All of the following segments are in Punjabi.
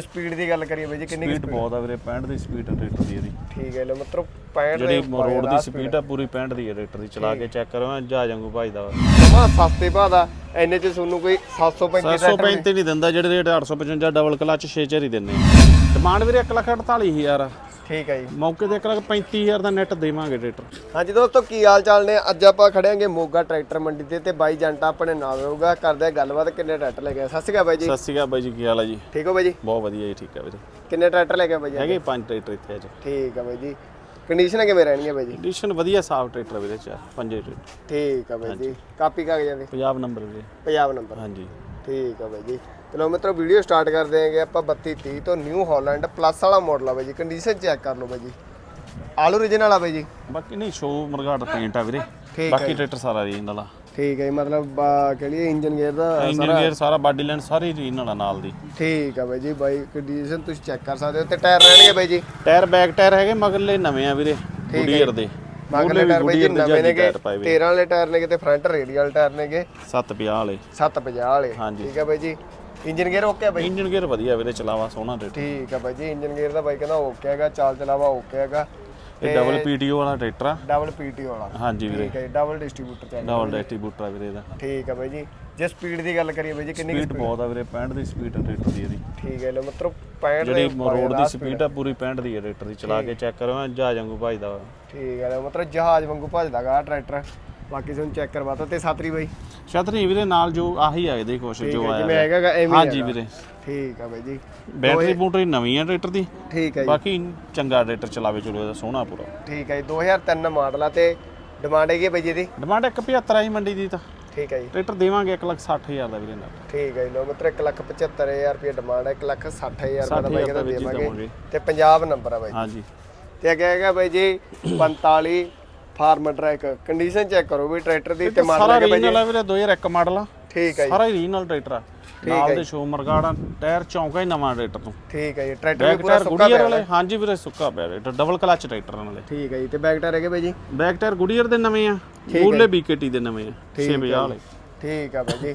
ਸਪੀਡ ਦੀ ਗੱਲ ਕਰੀਏ ਬਾਈ ਜੀ ਕਿੰਨੀ ਸਪੀਡ ਬਹੁਤ ਆ ਵੀਰੇ 65 ਦੀ ਸਪੀਡ ਟਰੈਕਟਰ ਦੀ ਇਹਦੀ। ਠੀਕ ਹੈ ਲੋ ਮਤਲਬ 65 ਜਿਹੜੀ ਰੋਡ ਦੀ ਸਪੀਡ ਆ ਪੂਰੀ 65 ਦੀ ਹੈ ਟਰੈਕਟਰ ਦੀ। ਚਲਾ ਕੇ ਚੈੱਕ ਕਰੋ ਜਹਾਜ਼ ਵਾਂਗੂ ਭਜਦਾ ਵਾ ਜਮਾ ਸਸਤੇ ਭਾਅ ਦਾ ਐਨੇ ਚ ਤੁਹਾਨੂੰ ਕੋਈ 735 ਦਾ 735 ਨਹੀਂ ਦਿੰਦਾ ਜਿਹੜੇ ਰੇਟ 855 ਡਬਲ ਕਲਚ 6 ਚਰੀ ਦਿੰਨੇ ਡਿਮਾਂਡ ਵੀਰੇ 1 ਲੱਖ 48000 ਆ। ਠੀਕ ਹੈ ਜੀ। ਮੌਕੇ ਤੇ 1 ਲੱਖ 35000 ਦਾ ਨੈਟ ਦੇਵਾਂਗੇ ਟਰੈਕਟਰ। ਹਾਂਜੀ ਦੋਸਤੋ ਕੀ ਹਾਲ ਚਾਲ ਨੇ? ਅੱਜ ਆਪਾਂ ਖੜਿਆਂਗੇ ਮੋਗਾ ਟਰੈਕਟਰ ਮੰਡੀ ਤੇ ਤੇ ਬਾਈ ਜੰਟਾ ਆਪਣੇ ਨਾਲ ਰਹੂਗਾ। ਕਰਦੇ ਆ ਗੱਲਬਾਤ ਕਿੰਨੇ ਟਰੈਕਟਰ ਲੈ ਆਏ? ਸਤਿ ਸ਼੍ਰੀ ਅਕਾਲ ਬਾਈ ਜੀ। ਸਤਿ ਸ਼੍ਰੀ ਅਕਾਲ ਬਾਈ ਜੀ ਕੀ ਹਾਲ ਆ ਜੀ? ਠੀਕ ਹੋ ਬਾਈ ਜੀ? ਬਹੁਤ ਵਧੀਆ ਜੀ ਠੀਕ ਆ ਵੀਰੇ ਕਿੰਨੇ ਟਰੈਕਟਰ ਲੈ ਆਏ ਬਾਈ ਜੀ ਹੈਗੇ ਪੰਜ ਟਰੈਕਟਰ ਇੱਥੇ ਅੱਜ। ਠੀਕ ਆ ਬਾਈ ਜੀ। ਕੰਡੀਸ਼ਨ ਕਿਵੇਂ ਰਹਿਣਗੀਆਂ ਬਾਈ ਜੀ? ਕੰਡੀਸ਼ਨ ਵਧੀਆ ਸਾਫ਼ ਟਰੈਕਟਰ ਵੀਰੇ ਚਾਰ ਪੰਜੇ ਟਰੈਕਟਰ। ਠੀਕ ਆ ਬਾਈ ਜੀ। ਕਾਪੀ ਕਾਗਜ਼ਾਂ ਦੀ? ਪੰਜਾਬ ਨੰਬਰ ਵੀਰੇ। ਪੰਜਾਬ ਨੰਬਰ। ਹਾਂਜੀ। ਠੀਕ ਆ ਬਾਈ ਜੀ। ਚਲੋ ਮਿੱਤਰੋ ਵੀਡੀਓ ਸਟਾਰਟ ਕਰਦੇ ਆਂਗੇ ਆਪਾਂ 32 30 ਤੋਂ ਨਿਊ ਹਾਲੈਂਡ ਪਲੱਸ ਵਾਲਾ ਮਾਡਲ ਆ ਬਾਈ ਜੀ ਕੰਡੀਸ਼ਨ ਚੈੱਕ ਕਰ ਲਓ ਬਾਈ ਜੀ। ਆਲ ਓਰੀਜਨਲ ਆ ਬਾਈ ਜੀ। ਬਾਕੀ ਨਹੀਂ ਸ਼ੋ ਮਰਗਾਟ ਪੇਂਟ ਆ ਵੀਰੇ। ਬਾਕੀ ਟਰੈਕਟਰ ਸਾਰਾ ਰੀਨ ਵਾਲਾ ਠੀਕ ਹੈ ਮਤਲਬ ਆ, ਕਹ ਲਈਏ ਇੰਜਨ ਗੇਅਰ ਦਾ ਇੰਜਨ ਗੇਅਰ ਸਾਰਾ ਬਾਡੀ ਲਾਈਨ ਸਾਰੀ ਰੀਨ ਵਾਲਾ ਨਾਲ ਦੀ। ਠੀਕ ਆ ਬਾਈ ਜੀ ਬਾਈ ਕੰਡੀਸ਼ਨ ਤੁਸੀਂ ਚੈੱਕ ਕਰ ਸਕਦੇ ਹੋ। ਤੇ ਟਾਇਰ ਰਹਿਣਗੇ ਬਾਈ ਜੀ? ਟਾਇਰ ਬੈਕ ਟਾਇਰ ਹੈਗੇ ਮਗਰਲੇ ਨਵੇਂ ਆ ਵੀਰੇ ਗੁਡੀਅਰ ਦੇ। ਮਗਰਲੇ ਟਾਇਰ ਬਾਈ ਜੀ ਨਵੇਂ ਨੇਗੇ ਟਾਇਰ ਪਾਏ ਵੀਰੇ 13 ਵਾਲੇ ਟਾਇਰ ਨੇਗੇ ਤੇ ਫਰੰਟ ਰੇਡੀਅਲ ਟਾਇਰ ਨੇਗੇ। 750 ਵਾਲੇ। 750 ਵਾਲੇ। ਠੀਕ ਹੈ ਬਾਈ ਜੀ। ਇੰਜਨ ਗੇਅਰ ਓਕੇ ਆ ਬਾਈ? ਇੰਜਨ ਗੇਅਰ ਵਧੀਆ ਵੀਰੇ ਚਲਾਵਾ ਸੋਹਣਾ ਟਰੈਕਟਰ ਠੀਕ ਆ ਬਾਈ ਜੀ ਇੰਜਨ ਗੇਅਰ ਦਾ ਬਾਈ ਕਹਿੰਦਾ ਓਕੇ ਹੈਗਾ ਚਾਲ ਚਲਾਵਾ ਓਕੇ ਹੈਗਾ ਇਹ ਡਬਲ ਪੀਟੀਓ ਵਾਲਾ ਟਰੈਕਟਰ ਆ। ਡਬਲ ਪੀਟੀਓ ਵਾਲਾ। ਹਾਂਜੀ ਵੀਰੇ। ਠੀਕ ਹੈ ਡਬਲ ਡਿਸਟ੍ਰੀਬਿਊਟਰ ਚੱਲ ਡਬਲ ਡਿਸਟ੍ਰੀਬਿਊਟਰ ਆ ਵੀਰੇ ਇਹਦਾ। ਠੀਕ ਆ ਬਾਈ ਜੀ ਜੇ ਸਪੀਡ ਦੀ ਗੱਲ ਕਰੀਏ ਬਾਈ ਜੀ ਕਿੰਨੀ ਸਪੀਡ ਬਹੁਤ ਆ ਵੀਰੇ 65 ਦੀ ਸਪੀਡ ਟਰੈਕਟਰ ਦੀ ਇਹਦੀ। ਠੀਕ ਹੈ ਲੋ ਮਤਲਬ 65 ਜਿਹੜੀ ਰੋਡ ਦੀ ਸਪੀਡ ਆ। ਪੂਰੀ 65 ਦੀ ਹੈ ਟਰੈਕਟਰ ਦੀ ਚਲਾ ਕੇ ਚੈੱਕ ਕਰੋ ਜਹਾਜ਼ ਵਾਂਗੂ ਭਜਦਾ ਠੀਕ ਹੈ ਲਓ, ਮਤਲਬ ਜਹਾਜ਼ ਵਾਂਗੂ ਭੱਜਦਾਗਾ ਟਰੈਕਟਰ ਬਾਕੀ ਤੁਹਾਨੂੰ ਚੈੱਕ ਕਰਵਾਤਾ ਤੇ ਸਾਤਰੀ ਬਾਈ? ਛਤਰੀ ਵੀਰੇ ਨਾਲ ਜੋ ਆਹੀ ਆਏ ਦੇ ਕੁਛ ਜੋ ਜਿਵੇਂ ਆਇਆ ਹੈਗਾਗਾ ਐਵੇਂ ਹੀ ਹਾਂਜੀ ਹੈਗਾ। ਵੀਰੇ। ਠੀਕ ਆ ਬਾਈ ਜੀ। ਬੈਟਰੀ ਬੂਟਰੀ ਨਵੀਂ ਆ ਟਰੈਕਟਰ ਦੀ। ਠੀਕ ਹੈ ਜੀ। ਬਾਕੀ ਚੰਗਾ ਟਰੈਕਟਰ ਚਲਾਵੇ ਚਲੋ ਇਹਦਾ ਸੋਹਣਾ ਪੂਰਾ। ਠੀਕ ਹੈ ਜੀ 2003 ਮਾਡਲ ਆ ਤੇ ਡਿਮਾਂਡ ਹੈਗੀ ਹੈ ਬਾਈ ਜੀ ਦੀ ਡਿਮਾਂਡ 175 ਆਈ ਮੰਡੀ ਦੀ ਤਾਂ। ਠੀਕ ਹੈ ਜੀ। ਟਰੈਕਟਰ ਦੇਵਾਂਗੇ 160000 ਦਾ ਵੀਰੇ ਨਾਲ। ਠੀਕ ਹੈ ਜੀ ਲੋ ਮਤਲਬ 175000 ਰੁਪਏ ਡਿਮਾਂਡ ਹੈ 160000 ਰੁਪਏ ਦਾ ਬਾਈ ਕਹਿੰਦਾ ਰੁਪਏ ਵਿੱਚ ਦੇਵਾਂਗੇ। ਦੇਵਾਂਗੇ। ਤੇ ਪੰਜਾਬ ਨੰਬਰ ਆ ਬਾਈ ਹਾਂਜੀ। ਤੇ ਅੱਗੇ ਹੈਗਾ ਬਾਈ ਜੀ 45 ਫਾਰਮ ਟਰੈਕ ਕੰਡੀਸ਼ਨ ਚੈੱਕ ਕਰੋ ਵੀ ਟਰੈਕਟਰ ਦੀ ਤੇ ਮਾਡਲ ਸਾਰਾ ਰੀਜਨਲ ਆ ਵੀਰੇ 2001 ਮਾਡਲ ਆ। ਠੀਕ ਹੈ ਜੀ। ਸਾਰਾ ਹੀ ਰੀਜਨਲ ਟਰੈਕਟਰ ਆ। ਨਾਲ ਦੇ ਸ਼ੋ ਮਰਗਾੜਾ ਟਾਇਰ ਚੌਂਕਾ ਹੀ ਨਵਾਂ ਟਰੈਕਟਰ ਤੋਂ। ਠੀਕ ਹੈ ਜੀ ਟਰੈਕਟਰ ਵੀ ਪੂਰਾ ਸੁੱਕਾ ਪਿਆ ਵਾਲੇ? ਹਾਂਜੀ ਵੀਰੇ ਸੁੱਕਾ ਪਿਆ ਟਰੈਕਟਰ ਡਬਲ ਕਲਚ ਟਰੈਕਟਰ ਨਾਲੇ। ਠੀਕ ਹੈ ਜੀ ਤੇ ਬੈਕ ਟਾਇਰ ਹੈਗੇ ਬਾਈ ਜੀ? ਬੈਕ ਟਾਇਰ ਗੁਡੀਅਰ ਦੇ ਨਵੇਂ ਆ। ਮੂਲੇ ਬੀਕੇਟੀ ਦੇ ਨਵੇਂ ਆ। 650 ਵਾਲੇ। ਠੀਕ ਆ ਬਾਈ ਜੀ।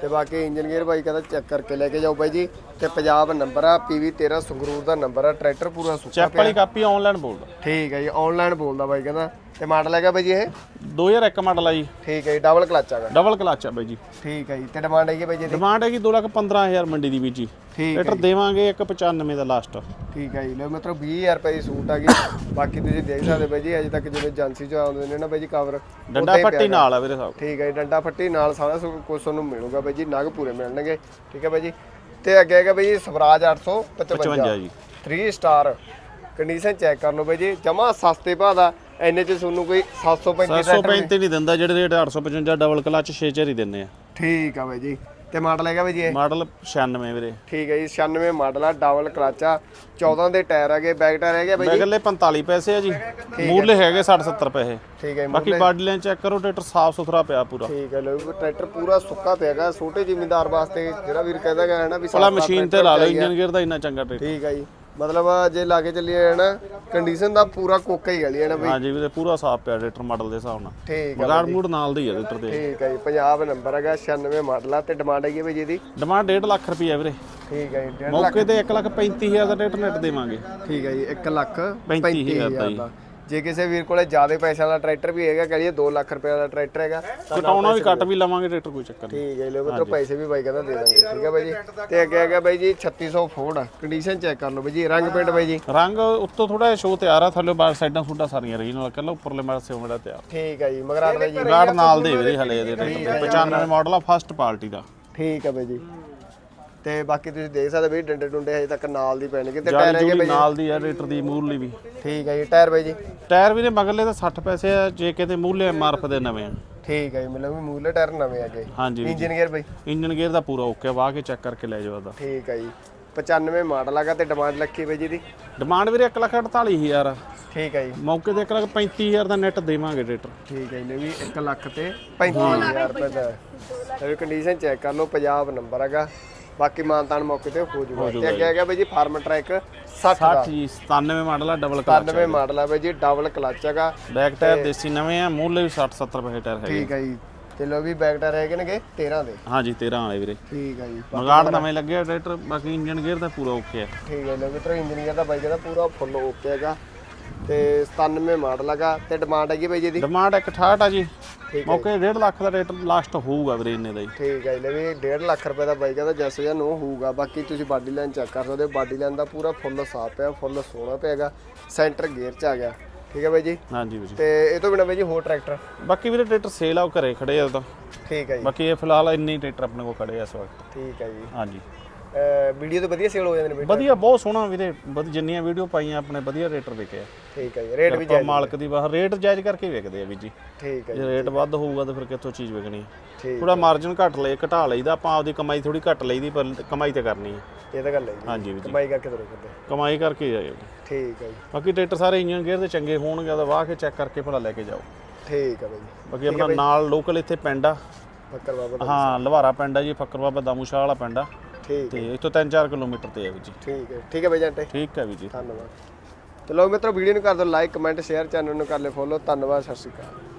ਤੇ ਬਾਕੀ ਇੰਜਨ ਗੇਅਰ ਬਾਈ ਕਹਿੰਦਾ ਚੈੱਕ ਕਰਕੇ ਲੈ ਕੇ ਜਾਓ ਬਾਈ ਜੀ। ਤੇ ਪੰਜਾਬ ਨੰਬਰ ਆ ਪੀਵੀ 13 ਸੰਗਰੂਰ ਦਾ ਨੰਬਰ ਆ ਟਰੈਕਟਰ ਪੂਰਾ ਸੁੱਕਾ ਚੈੱਕ ਵਾਲੀ ਕਾਪੀ ਆਨਲਾਈਨ ਬੋਲਦਾ। ਠੀਕ ਹੈ ਜੀ ਆਨਲਾਈਨ ਬੋਲਦਾ ਬਾਈ ਕਹਿੰਦਾ। ਤੇ ਮਾਡਲ ਹੈਗਾ ਬਾਈ ਜੀ ਇਹ? 2001 ਮਾਡਲ ਆ ਜੀ। ਠੀਕ ਹੈ ਜੀ ਡਬਲ ਕਲਚ ਹੈਗਾ ਡਬਲ ਕਲਚ ਆ ਬਾਈ ਜੀ। ਠੀਕ ਹੈ ਜੀ ਤੇ ਡਿਮਾਂਡ ਹੈਗੀ ਬਾਈ ਜੀ ਇਹਦੀ? ਡਿਮਾਂਡ ਹੈਗੀ 215000 ਮੰਡੀ ਦੀ ਵਿੱਚ ਜੀ। ਠੀਕ ਟਰੈਕਟਰ ਦੇਵਾਂਗੇ 195 ਦਾ ਲਾਸਟ ਠੀਕ ਹੈ ਜੀ ਲੋ ਮਤਲਬ 20000 ਰੁਪਏ ਦੀ ਸੂਟ ਆ ਗਈ। ਬਾਕੀ ਤੁਸੀਂ ਦੇਖ ਸਕਦੇ ਬਾਈ ਜੀ ਅਜੇ ਤੱਕ ਜਿਵੇਂ ਏਜੰਸੀ ਚ ਆਉਂਦੇ ਨੇ ਨਾ ਬਾਈ ਜੀ ਕਵਰ ਡੰਡਾ ਪੱਟੀ ਨਾਲ ਆ ਵੀਰੇ ਸਾਹਿਬ ਠੀਕ ਹੈ ਜੀ ਡੰਡਾ ਫੱਟੀ ਨਾਲ ਸਾਰਾ ਕੁਝ ਤੁਹਾਨੂੰ ਮਿਲੂਗਾ ਬਾਈ ਜੀ ਨਗ ਪੂਰੇ ਮਿਲਣਗੇ। ਠੀਕ ਹੈ ਬਾਈ ਜੀ ਤੇ ਅੱਗੇ ਹੈਗਾ ਬਾਈ ਸਵਰਾਜ 855 55 ਜੀ। 3 ਸਟਾਰ ਕੰਡੀਸ਼ਨ ਚੈੱਕ ਕਰ ਲਓ ਬਾਈ ਜੀ। ਜਮਾ ਸਸਤੇ ਭਾਅ ਦਾ। ਐਨੇ ਚ ਤੁਹਾਨੂੰ ਕੋਈ 735 ਦਾ 735 ਨਹੀਂ ਦਿੰਦਾ। ਜਿਹੜੇ ਰੇਟ 855 ਡਬਲ ਕਲਚ 6 ਚਰੀ ਦਿੰਨੇ ਆ। ਠੀਕ ਆ ਬਾਈ ਜੀ। ਤੇ ਮਾਡਲ ਹੈਗਾ ਬਾਈ ਜੀ ਇਹ? ਮਾਡਲ 96 ਵੀਰੇ। ਠੀਕ ਹੈ ਜੀ 96 ਮਾਡਲ ਆ ਡਬਲ ਕਲਚ ਆ। 14 ਦੇ ਟਾਇਰ ਹੈਗੇ ਬੈਕ ਟਾਇਰ ਹੈਗੇ ਬਾਈ ਜੀ? ਬੈਗਲੇ 45 ਪੈਸੇ ਆ ਜੀ। ਮੂਲੇ ਹੈਗੇ 60 70 ਪੈਸੇ। ਠੀਕ ਹੈ ਬਾਕੀ ਬਾਡੀ ਲਾਈਨ ਚੈੱਕ ਕਰੋ ਟਰੈਕਟਰ ਸਾਫ਼ ਸੁਥਰਾ ਪਿਆ ਪੂਰਾ। ਠੀਕ ਹੈ ਲੋ ਟਰੈਕਟਰ ਪੂਰਾ ਸੁੱਕਾ ਪਿਆਗਾ ਛੋਟੇ ਜ਼ਿਮੀਂਦਾਰ ਵਾਸਤੇ ਜਿਹੜਾ ਵੀਰ ਕਹਿੰਦਾ ਹੈ ਨਾ ਵੀ ਭਲਾ ਮਸ਼ੀਨ ਤੇ ਲਾ ਲਓ ਇੰਜਨ ਗੇਅਰ ਦਾ ਇੰਨਾ ਚੰਗਾ ਟਰੈਕਟਰ। ਠੀਕ ਹੈ ਜੀ। ਮਤਲਬ ਜੇ ਲਾਗੇ ਚੱਲੀਏ ਹੈ ਨਾ ਕੰਡੀਸ਼ਨ ਦਾ ਪੂਰਾ ਕੋਕਾ ਹੀ ਗਲੀ ਹੈ ਨਾ ਬਈ? ਹਾਂਜੀ ਵੀਰੇ ਪੂਰਾ ਸਾਫ਼ ਪਿਆ ਟਰੈਕਟਰ ਮਾਡਲ ਦੇ ਹਿਸਾਬ ਨਾਲ। ਠੀਕ ਹੈ ਮਗਾੜ ਮੂਡ ਨਾਲ ਦੀ ਆ ਟਰੈਕਟਰ ਦੇ। ਠੀਕ ਹੈ ਜੀ ਪੰਜਾਬ ਨੰਬਰ ਹੈਗਾ 96 ਮਾਡਲ ਆ ਤੇ ਡਿਮਾਂਡ ਹੈਗੀ ਹੈ ਬਈ ਜੀ ਦੀ ਡਿਮਾਂਡ 1.5 ਲੱਖ ਰੁਪਈਆ ਵੀਰੇ। ਠੀਕ ਹੈ ਜੀ 1.5 ਮੌਕੇ ਤੇ 1 ਲੱਖ 35000 ਦਾ ਟਰੈਕਟਰ ਨੈਟ ਦੇਵਾਂਗੇ। ਠੀਕ ਹੈ ਜੀ 1 ਲੱਖ 35,000 ਦਾ 35000 ਦਾ। ਜੇ ਕਿਸੇ ਵੀਰ ਕੋਲੇ ਜ਼ਿਆਦਾ ਪੈਸਿਆਂ ਦਾ ਟਰੈਕਟਰ ਵੀ ਹੈਗਾ ਕਹ ਲਈਏ 2 ਲੱਖ ਰੁਪਏ ਦਾ ਟਰੈਕਟਰ ਹੈਗਾ ਕਟਾਉਣਾ ਵੀ ਕੱਟ ਵੀ ਲਵਾਂਗੇ ਟਰੈਕਟਰ ਕੋਈ ਚੱਕਰ ਨਹੀਂ। ਠੀਕ ਹੈ ਲੋ ਮਤਲਬ ਪੈਸੇ ਵੀ ਬਾਈ ਕਹਿੰਦਾ ਦੇ ਦਾਂਗੇ ਠੀਕ ਹੈ ਬਾਈ ਜੀ। ਤੇ ਅੱਗੇ ਹੈਗਾ ਬਾਈ ਜੀ 3600 ਫੋਰਡ ਕੰਡੀਸ਼ਨ ਚੈੱਕ ਕਰ ਲਓ ਬਾਈ ਜੀ ਰੰਗ ਪੇਂਟ ਬਾਈ ਜੀ। ਰੰਗ ਉੱਤੋਂ ਥੋੜਾ ਜਿਹਾ ਸ਼ੋ ਤਿਆਰ ਆ ਥੱਲੇ ਬਾਹਰ ਸਾਈਡਾਂ ਸੁੱਡਾ ਸਾਰੀਆਂ ਰਹੀ ਨਾਲ ਕੱਲਾ ਉੱਪਰਲੇ ਮਾਰ ਸੇ ਮੇਰਾ ਤਿਆਰ। ਠੀਕ ਹੈ ਜੀ ਮਗਰਾਟ ਬਾਈ ਜੀ। ਗਾਰਡ ਨਾਲ ਦੇ ਵੀਰੇ ਹਲੇ ਇਹਦੇ ਟਰੈਕਟਰ ਦੇ 95 ਮਾਡਲ ਆ ਫਸਟ ਪਾਰਟੀ ਦਾ। ਠੀਕ ਹੈ ਬਾਈ ਜੀ। ਤੇ ਬਾਕੀ ਤੁਸੀਂ ਦੇਖ ਸਕਦੇ ਬਈ ਡੰਡੇ ਡੁੰਡੇ ਹਜੇ ਤੱਕ ਨਾਲ ਦੀ ਪੈਣਗੇ ਤੇ ਟਾਇਰ ਹੈਗੇ ਬਾਈ ਨਾਲ ਦੀ ਆ ਟਰੈਕਟਰ ਦੀ ਮੂਰਲੀ ਵੀ। ਠੀਕ ਹੈ ਜੀ ਟਾਇਰ ਬਾਈ ਜੀ। ਟਾਇਰ ਵੀਰੇ ਮਗਰਲੇ ਤਾਂ 60 ਪੈਸੇ ਆ ਜੇ ਕਿਤੇ ਮੂਰਲੇ ਐਮਆਰਐਫ ਦੇ ਨਵੇਂ ਆ। ਠੀਕ ਹੈ ਜੀ ਮਤਲਬ ਵੀ ਮੂਲੇ ਟਾਇਰ ਨਵੇਂ ਆਗੇ ਹਾਂਜੀ। ਇੰਜਨ ਗੇਅਰ ਬਾਈ? ਇੰਜਨ ਗੇਅਰ ਦਾ ਪੂਰਾ ਓਕੇ ਵਾਹ ਕੇ ਚੈੱਕ ਕਰਕੇ ਲੈ ਜਾਓ ਉਹਦਾ। ਠੀਕ ਹੈ ਜੀ 95 ਮਾਡਲ ਹੈਗਾ ਤੇ ਡਿਮਾਂਡ ਲੱਖੀ ਬਾਈ ਜੀ ਦੀ। ਡਿਮਾਂਡ ਵੀਰੇ 148000 ਆ। ਠੀਕ ਹੈ ਜੀ। ਮੌਕੇ ਤੇ 1 ਲੱਖ 35000 ਦਾ ਨੈਟ ਦੇਵਾਂਗੇ ਟਰੈਕਟਰ ਠੀਕ ਹੈ ਜੀ ਵੀ 1 ਲੱਖ ਤੇ 35000 ਰੁਪਏ ਦਾ ਇਹ ਕੰਡੀਸ਼ਨ ਚੈੱਕ ਕਰ ਲਓ ਪੰਜਾਬ ਨੰਬਰ ਹੈਗਾ। ਬਾਕੀ ਮਾਨਤਾਨ ਮੌਕੇ ਤੇ ਹੋ ਜੂਗਾ। ਤੇ ਅੱਗੇ ਹੈਗਾ ਬਾਈ ਜੀ ਫਾਰਮ ਟਰੈਕ 60 ਦਾ। 60 ਜੀ 97 ਮਾਡਲ ਆ ਡਬਲ ਕਲਚ 97 ਮਾਡਲ ਆ ਬਾਈ ਜੀ ਡਬਲ ਕਲਚ ਹੈਗਾ। ਬੈਕ ਟਾਇਰ ਦੇਸੀ ਨਵੇਂ ਆ ਮੂਰਲੇ ਵੀ 60 70 ਪੈਸੇ ਟਾਇਰ ਹੈਗੇ। ਠੀਕ ਹੈ ਜੀ। ਤੇ ਲੋ ਵੀ ਬੈਕ ਟਾਇਰ ਹੈਗੇ ਨੇਗੇ 13 ਦੇ। ਹਾਂਜੀ 13 ਵਾਲੇ ਵੀਰੇ। ਠੀਕ ਆ ਜੀ। ਮਗਾੜ ਨਵੇਂ ਲੱਗੇ ਆ ਟਰੈਕਟਰ ਬਾਕੀ ਇੰਜਨ ਗੇਅਰ ਦਾ ਪੂਰਾ ਓਕੇ ਆ। ਠੀਕ ਹੈ ਲੋ ਮਿੱਤਰੋ ਇੰਜੀਨੀਅਰ ਦਾ ਬਾਈ ਦਾ ਪੂਰਾ ਫੁੱਲ ਓਕੇ ਹੈਗਾ। ਤੇ 97 ਮਾਡਲ ਹੈਗਾ। ਤੇ ਡਿਮਾਂਡ ਹੈਗੀ ਬਾਈ ਜੀ ਦੀ ਡਿਮਾਂਡ 168 ਆ ਜੀ। ਠੀਕ ਮੌਕੇ 1.5 ਲੱਖ ਦਾ ਰੇਟ ਲਾਸਟ ਹੋਊਗਾ ਵੀਰੇ ਇੰਨੇ ਦਾ ਹੀ। ਠੀਕ ਹੈ ਜੀ ਲੈ ਵੀ 1.5 ਲੱਖ ਰੁਪਏ ਦਾ ਬਾਈਕ ਦਾ ਜੈਸ ਜਾਂ ਨੋ ਹੋਊਗਾ ਬਾਕੀ ਤੁਸੀਂ ਬਾਡੀ ਲਾਈਨ ਚੈੱਕ ਕਰ ਸਕਦੇ ਹੋ ਬਾਡੀ ਲਾਈਨ ਦਾ ਪੂਰਾ ਫੁੱਲ ਸਾਫ਼ ਪਿਆ ਫੁੱਲ ਸੋਹਣਾ ਪਿਆਗਾ ਸੈਂਟਰ ਗੇਅਰ ਚ ਆ ਗਿਆ। ਠੀਕ ਹੈ ਬਾਈ ਜੀ? ਹਾਂਜੀ ਵੀਰੇ ਤੇ ਇਹ ਤੋਂ ਬਿਨਾ ਬਾਈ ਜੀ ਹੋਰ ਟਰੈਕਟਰ ਬਾਕੀ ਵੀਰੇ ਟਰੈਕਟਰ ਸੇਲ ਆ ਉਹ ਘਰੇ ਖੜੇ ਆ ਤਾਂ। ਠੀਕ ਹੈ ਜੀ। ਬਾਕੀ ਇਹ ਫਿਲਹਾਲ ਇੰਨੇ ਹੀ ਟਰੈਕਟਰ ਆਪਣੇ ਕੋਲ ਖੜੇ ਆ ਇਸ ਵਕਤ। ਠੀਕ ਹੈ ਜੀ। ਹਾਂਜੀ। ਵੀਡੀਓ ਤੋਂ ਵਧੀਆ ਸੇਲ ਹੋ ਜਾਂਦੇ ਨੇ ਵਧੀਆ ਬਹੁਤ ਸੋਹਣਾ ਵੀਰੇ ਵਧ ਜਿੰਨੀਆਂ ਵੀਡੀਓ ਪਾਈਆਂ ਆਪਣੇ ਵਧੀਆ ਰੇਟਰ ਵਿਕੇ ਆ ਠੀਕ ਹੈ ਜੀ ਰੇਟ ਵੀ ਆਪਾਂ ਮਾਲਕ ਦੀ ਬਾਹਰ ਰੇਟ ਜਾਇਜ਼ ਕਰਕੇ ਵਿਕਦੇ ਆ ਵੀ ਜੀ। ਠੀਕ ਹੈ ਜੀ ਜੇ ਰੇਟ ਵੱਧ ਹੋਊਗਾ ਤਾਂ ਫਿਰ ਕਿੱਥੋਂ ਚੀਜ਼ ਵਿਕਣੀ ਠੀਕ ਥੋੜਾ ਮਾਰਜਨ ਘੱਟ ਲਏ ਘਟਾ ਲਈਦਾ ਆਪਾਂ ਆਪਦੀ ਕਮਾਈ ਥੋੜੀ ਘੱਟ ਲਈਦੀ ਪਰ ਕਮਾਈ ਤੇ ਕਰਨੀ ਹੈ ਇਹ ਤਾਂ ਗੱਲ ਹੈ ਜੀ। ਹਾਂਜੀ ਵੀ ਜੀ। ਕਮਾਈ ਕਰਕੇ ਤੁਰੇ ਫਿਰਦੇ ਕਮਾਈ ਕਰਕੇ ਜਾਇਓ ਠੀਕ ਹੈ ਜੀ। ਬਾਕੀ ਟਰੈਕਟਰ ਸਾਰੇ ਇੰਜਨ ਗੇਅਰ ਦੇ ਚੰਗੇ ਹੋਣਗੇ ਤਾਂ ਵਾਹ ਕੇ ਚੈੱਕ ਕਰਕੇ ਭਲਾ ਲੈ ਕੇ ਜਾਓ। ਠੀਕ ਹੈ ਬਾਈ। ਜੀ ਬਾਕੀ ਆਪਣਾ ਨਾਲ ਲੋਕਲ ਇੱਥੇ ਪਿੰਡ ਆ। ਬਾਬਾ ਦਾ ਹਾਂ ਲਵਾਰਾ ਪਿੰਡ ਆ ਜੀ ਫੱਕਰ ਬਾਬਾ ਦਾਮੂਸ਼ਾਹ ਵਾਲਾ ਪਿੰਡ ਆ। ਠੀਕ ਤੇ ਇੱਥੋਂ 3-4 ਕਿਲੋਮੀਟਰ ਤੇ ਆ ਵੀ ਜੀ। ਠੀਕ ਹੈ। ਠੀਕ ਹੈ ਬਾਈ ਜੰਟੇ। ਠੀਕ ਹੈ ਵੀ ਜੀ। ਧੰਨਵਾਦ। ਚਲੋ ਮਿੱਤਰੋ ਵੀਡੀਓ ਨੂੰ ਕਰ ਦਿਓ ਲਾਈਕ ਕਮੈਂਟ ਸ਼ੇਅਰ ਚੈਨਲ ਨੂੰ ਕਰ ਲਿਓ ਫੋਲੋ ਧੰਨਵਾਦ ਸਤਿ ਸ਼੍ਰੀ ਅਕਾਲ।